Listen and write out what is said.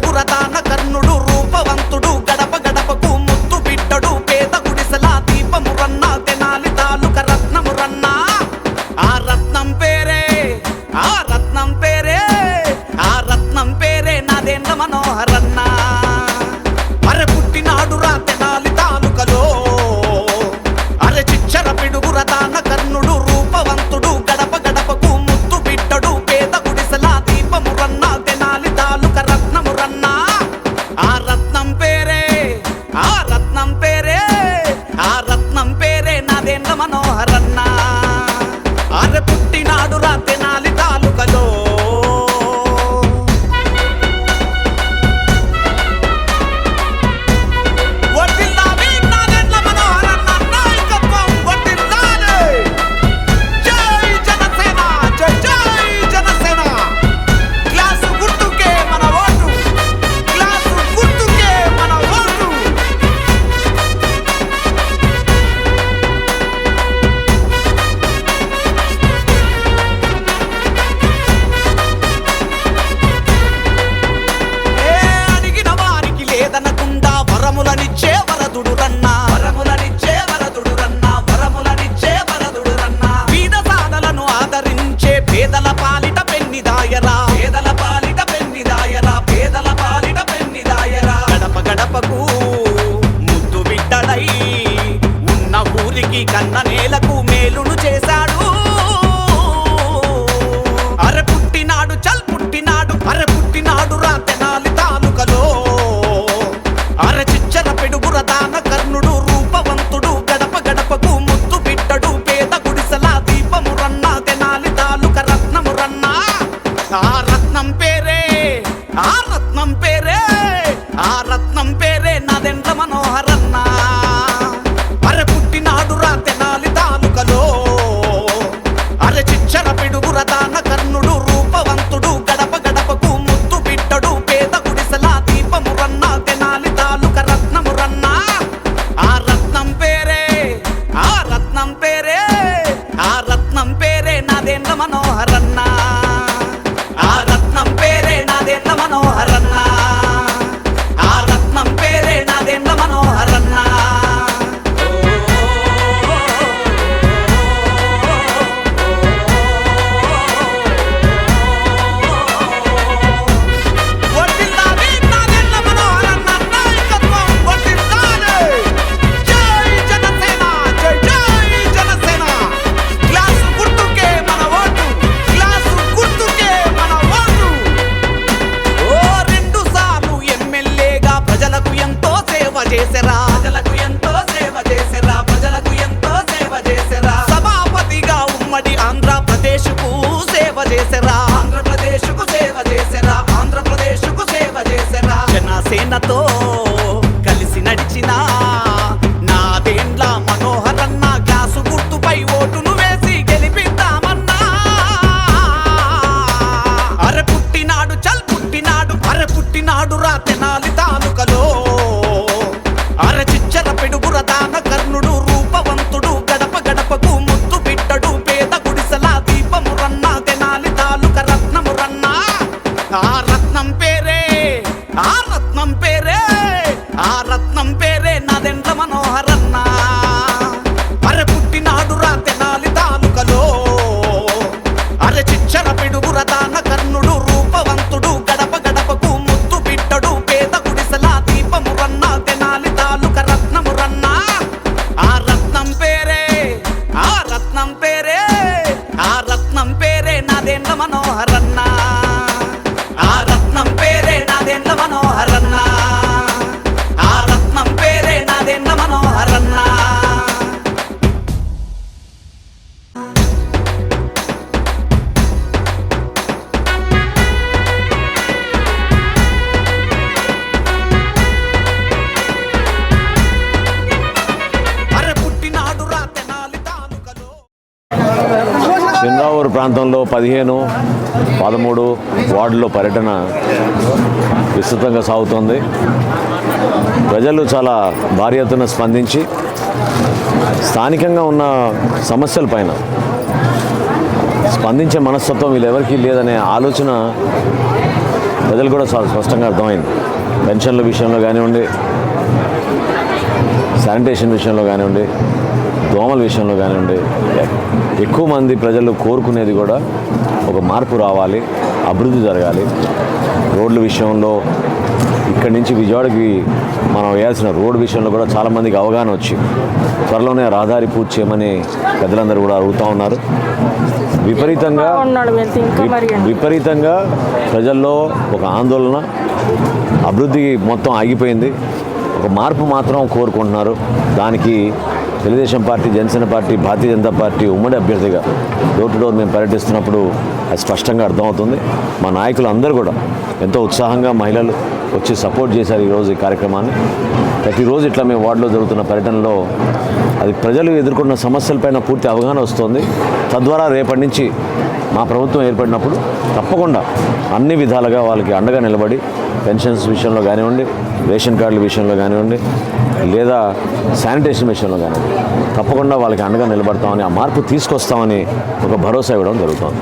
tu burrata ధీరుడు రన్న అరె రా తెనాలి తాలూకలో. అరె పిడుగుర దాన కర్ణుడు రూపవంతుడు గడప గడపకు ముద్దు బిడ్డడు పేద గుడిసెల దీపము రన్నా తెనాలి తాలూక రత్నము రన్నా. ప్రాంతంలో పదిహేను పదమూడు వార్డులో పర్యటన విస్తృతంగా సాగుతోంది. ప్రజలు చాలా భారీ ఎత్తున స్పందించి స్థానికంగా ఉన్న సమస్యల పైన స్పందించే మనస్తత్వం వీళ్ళెవరికీ లేదనే ఆలోచన ప్రజలు కూడా చాలా స్పష్టంగా అర్థమైంది. పెన్షన్ల విషయంలో కానివ్వండి శానిటేషన్ విషయంలో కానివ్వండి దోమల విషయంలో కానివ్వండి ఎక్కువ మంది ప్రజలు కోరుకునేది కూడా ఒక మార్పు రావాలి అభివృద్ధి జరగాలి. రోడ్ల విషయంలో ఇక్కడి నుంచి విజయవాడకి మనం వేయాల్సిన రోడ్డు విషయంలో కూడా చాలామందికి అవగాహన వచ్చి త్వరలోనే రహదారి పూర్తి చేయమని పెద్దలందరూ కూడా అడుగుతూ ఉన్నారు. విపరీతంగా విపరీతంగా ప్రజల్లో ఒక ఆందోళన అభివృద్ధి మొత్తం ఆగిపోయింది. ఒక మార్పు మాత్రం కోరుకుంటున్నారు. దానికి Telugu Desam party Janasena party Bharatiya Janata party ఉమ్మడి అభ్యర్థిగా డోర్ టు డోర్ మేము పర్యటిస్తున్నప్పుడు అది స్పష్టంగా అర్థమవుతుంది. మా నాయకులు అందరూ కూడా ఎంతో ఉత్సాహంగా మహిళలు వచ్చి సపోర్ట్ చేశారు ఈరోజు ఈ కార్యక్రమాన్ని. ప్రతిరోజు ఇట్లా మేము వార్డులో జరుగుతున్న పర్యటనలో అది ప్రజలు ఎదుర్కొన్న సమస్యలపైన పూర్తి అవగాహన వస్తుంది. తద్వారా రేపటి నుంచి మా ప్రభుత్వం ఏర్పడినప్పుడు తప్పకుండా అన్ని విధాలుగా వాళ్ళకి అండగా నిలబడి పెన్షన్స్ విషయంలో కానివ్వండి రేషన్ కార్డుల విషయంలో కానివ్వండి లేదా శానిటేషన్ విషయంలో కానివ్వండి తప్పకుండా వాళ్ళకి అండగా నిలబడతామని ఆ మార్పు తీసుకొస్తామని ఒక భరోసా ఇవ్వడం జరుగుతుంది.